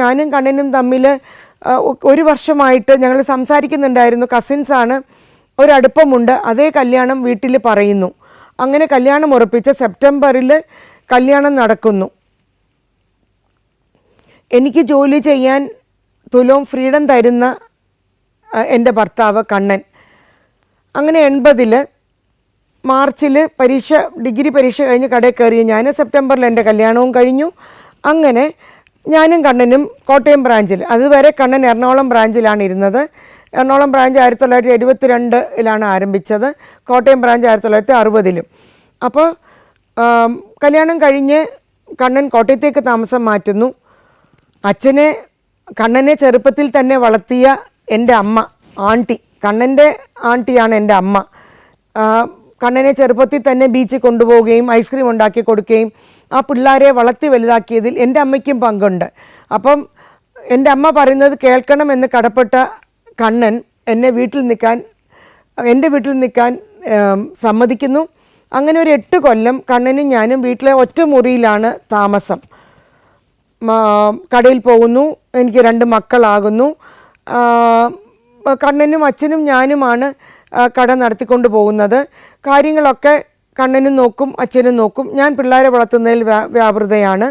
ഞാനും കണ്ണനും തമ്മിൽ ഒരു വർഷമായിട്ട് ഞങ്ങൾ സംസാരിക്കുന്നുണ്ടായിരുന്നു. കസിൻസാണ് ഒരടുപ്പമുണ്ട്. അതേ കല്യാണം വീട്ടിൽ പറയുന്നു. അങ്ങനെ കല്യാണം ഉറപ്പിച്ച് സെപ്റ്റംബറിൽ കല്യാണം നടക്കുന്നു. എനിക്ക് ജോലി ചെയ്യാൻ തുലോം ഫ്രീഡം തരുന്ന എന്റെ ഭർത്താവ് കണ്ണൻ. അങ്ങനെ എൺപതിൽ മാർച്ചിൽ പരീക്ഷ ഡിഗ്രി പരീക്ഷ കഴിഞ്ഞ് കടയിൽ കയറിയ ഞാൻ സെപ്റ്റംബറിൽ എന്റെ കല്യാണവും കഴിഞ്ഞു. അങ്ങനെ ഞാനും കണ്ണനും കോട്ടയം ബ്രാഞ്ചിൽ. അതുവരെ കണ്ണൻ എറണാകുളം ബ്രാഞ്ചിലാണ് ഇരുന്നത്. എറണാകുളം ബ്രാഞ്ച് ആയിരത്തി തൊള്ളായിരത്തി എഴുപത്തി രണ്ടിലാണ് ആരംഭിച്ചത്. കോട്ടയം ബ്രാഞ്ച് ആയിരത്തി തൊള്ളായിരത്തി അറുപതിലും അപ്പോൾ കല്യാണം കഴിഞ്ഞ് കണ്ണൻ കോട്ടയത്തേക്ക് താമസം മാറ്റുന്നു. അച്ഛനെ കണ്ണനെ ചെറുപ്പത്തിൽ തന്നെ വളർത്തിയ എന്റെ അമ്മ ആണ്ടി കണ്ണന്റെ ആണ്ടിയാണ് എന്റെ അമ്മ. കണ്ണനെ ചെറുപ്പത്തിൽ തന്നെ ബീച്ചിൽ കൊണ്ടുപോവുകയും ഐസ്ക്രീം ഉണ്ടാക്കി കൊടുക്കുകയും ആ പിള്ളേരെ വളർത്തി വലുതാക്കിയതിൽ എന്റെ അമ്മയ്ക്കും പങ്കുണ്ട്. അപ്പം എന്റെ അമ്മ പറയുന്നത് കേൾക്കണം എന്ന് കടപ്പെട്ട കണ്ണൻ എന്നെ വീട്ടിൽ നിൽക്കാൻ എന്റെ വീട്ടിൽ നിൽക്കാൻ സമ്മതിക്കുന്നു. അങ്ങനെ ഒരു എട്ട് കൊല്ലം കണ്ണനും ഞാനും വീട്ടിലെ ഒറ്റ മുറിയിലാണ് താമസം. കടയിൽ പോകുന്നു. എനിക്ക് രണ്ട് മക്കളാകുന്നു. കണ്ണനും അച്ഛനും ഞാനുമാണ് കട നടത്തിക്കൊണ്ട് പോകുന്നത്. കാര്യങ്ങളൊക്കെ കണ്ണനും നോക്കും അച്ഛനും നോക്കും. ഞാൻ പിള്ളേരെ വളർത്തുന്നതിൽ വ്യാ വ്യാപൃതയാണ്.